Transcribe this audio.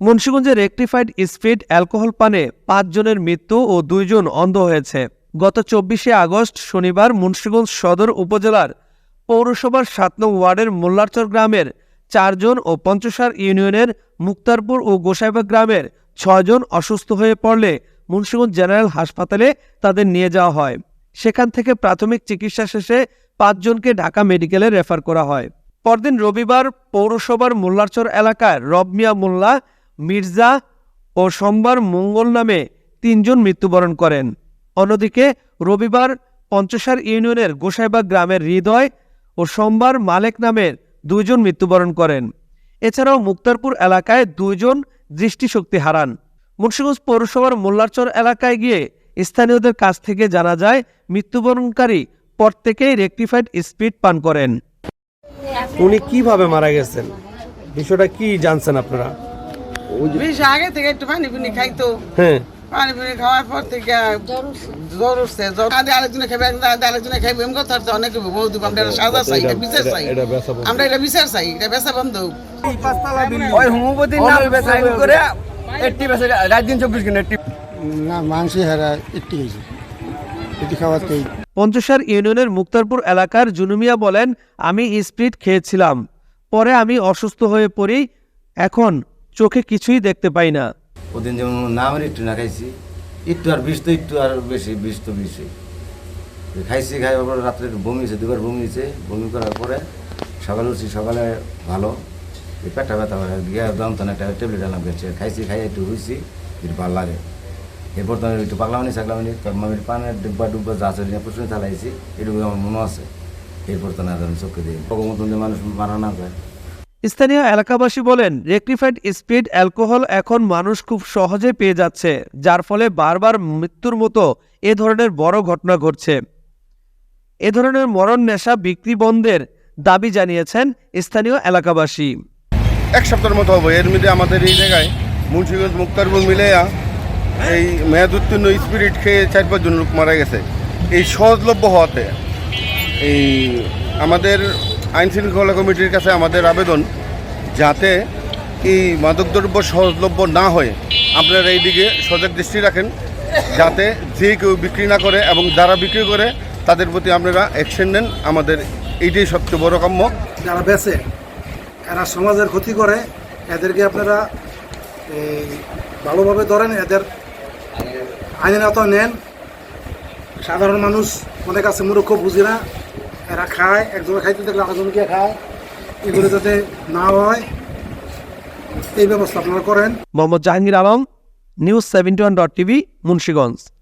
মুন্সিগঞ্জে rectified speed alcohol পানে পাঁচজনের মৃত্যু ও দুইজন অন্ধ হয়েছে। গত চব্বিশে আগস্ট শনিবার মুন্সিগঞ্জ সদর উপজেলার পৌরসভার সাত নং ওয়ার্ডের মোল্লারচর গ্রামের চারজন ও পঞ্চসার ইউনিয়নের মুক্তারপুর ও গোসাইবাগ গ্রামের ছয়জন অসুস্থ হয়ে পড়লে মুন্সিগঞ্জ জেনারেল হাসপাতালে তাদের নিয়ে যাওয়া হয়। সেখান থেকে প্রাথমিক চিকিৎসা শেষে পাঁচজনকে ঢাকা মেডিকেলে রেফার করা হয়। পরদিন রবিবার পৌরসভার মোল্লারচর এলাকায় রবমিয়া মোল্লা মির্জা ও সোমবার মঙ্গল নামে তিনজন মৃত্যুবরণ করেন। অন্যদিকে রবিবার পঞ্চসার ইউনিয়নের গোসাইবাগ গ্রামের হৃদয় ও সোমবার মালেক নামের দুইজন মৃত্যুবরণ করেন। এছাড়াও মুক্তারপুর এলাকায় দুইজন দৃষ্টিশক্তি হারান। মুন্সিগঞ্জ পৌরসভার মোল্লারচর এলাকায় গিয়ে স্থানীয়দের কাছ থেকে জানা যায়, মৃত্যুবরণকারী প্রত্যেকেই রেকটিফাইড স্পিড পান করেন। উনি কীভাবে মারা গেছেন? বিষয়টা কি জানছেন আপনারা? বিষ আগে থেকে একটু পানি পুনি খাইতো। হ্যাঁ। পানি পুনি খাওয়ার পর থেকে জ্বর উঠছে। জ্বর আগে আরেকজনে খাবে আরেকজনে খাইবে এমন কথা হচ্ছে অনেক বহুত আমরা এটা সাজা চাই এটা বিচার চাই। আমরা এটা বিচার চাই এটা বেচা বন্ধ। ওই হোমিওপ্যাথির নাম সাইন করে বেসে রাত দিন চব্বিশ ঘণ্টা না মাংসে হারা একটি হয়েছে খাওয়াতেই পঞ্চসার ইউনিয়নের মুক্তারপুর এলাকার জুনুমিয়া বলেন আমি স্পিড খেয়েছিলাম। পরে আমি অসুস্থ হয়ে পড়ি। এখন চোখে কিছুই দেখতে পাই না। ওদিন যেমন না একটু না খাইছি, একটু আর বিষ তো একটু আর বেশি, বিষ তো বেশি। খাইছি পরে রাত্রে একটু বমি হয়েছে দুবার বমি হয়েছে বমি করার পরে সকালে উঠছি, সকালে ভালো। পেটটা ব্যথা হয় গিয়ে দমতন একটা ট্যাবলেট আনলাম, গেছে, খাইছি খাই একটু হয়েছি একটু ভালো লাগে। এরপর তো একটু পাগলামানি, সাগলামানি আমি পানের ডুব্বা ডুব্বা যা আছে প্রচুর চালাইছি এটুকু আমার মনে আছে। এরপর তো না চোখে দিই মতন যে মানুষ মারা না যায় স্থানীয় এলাকাবাসী বলেন, রেকটিফাইড স্পিড অ্যালকোহল এখন মানুষ খুব সহজে পেয়ে যাচ্ছে, যার ফলে বারবার মৃত্যুর মতো এ ধরনের বড় ঘটনা ঘটছে। এ ধরনের মরণ নেশা বিক্রি বন্ধের দাবি জানিয়েছেন স্থানীয় এলাকাবাসী। এক সপ্তাহের মতো হবে। এর মধ্যে আমাদের এই জায়গায় মুন্সিগঞ্জ, মুক্তারপুর মিলেয়া এই মেয়াদ উত্তীর্ণ স্পিরিট খেয়ে চার পাঁচজন লোক মারা গেছে। এই সহজলভ্য হওয়াতে এই আমাদের আইন শৃঙ্খলা কমিটির কাছে আমাদের আবেদন যাতে এই মাদকদ্রব্য সহজলভ্য না হয় আপনারা এই দিকে সজাগ দৃষ্টি রাখেন যাতে যে কেউ বিক্রি না করে এবং যারা বিক্রি করে তাদের প্রতি আপনারা অ্যাকশন নেন। আমাদের এইটাই সবচেয়ে বড় কাম্য। যারা বেচে এরা সমাজের ক্ষতি করে এদেরকে আপনারা এই, ভালোভাবে ধরেন এদের আইনের আওতায় নেন। সাধারণ মানুষ অনেক আছে মূর্খ বুঝে না। এরা খায় একজনে খাইতে দেখলে আরেকজনকে খায়। এগুলো যাতে না হয়, এই ব্যবস্থা আপনারা করেন। Mohammad Jahangir Alam, news seventy one dot TV, Munshiganj.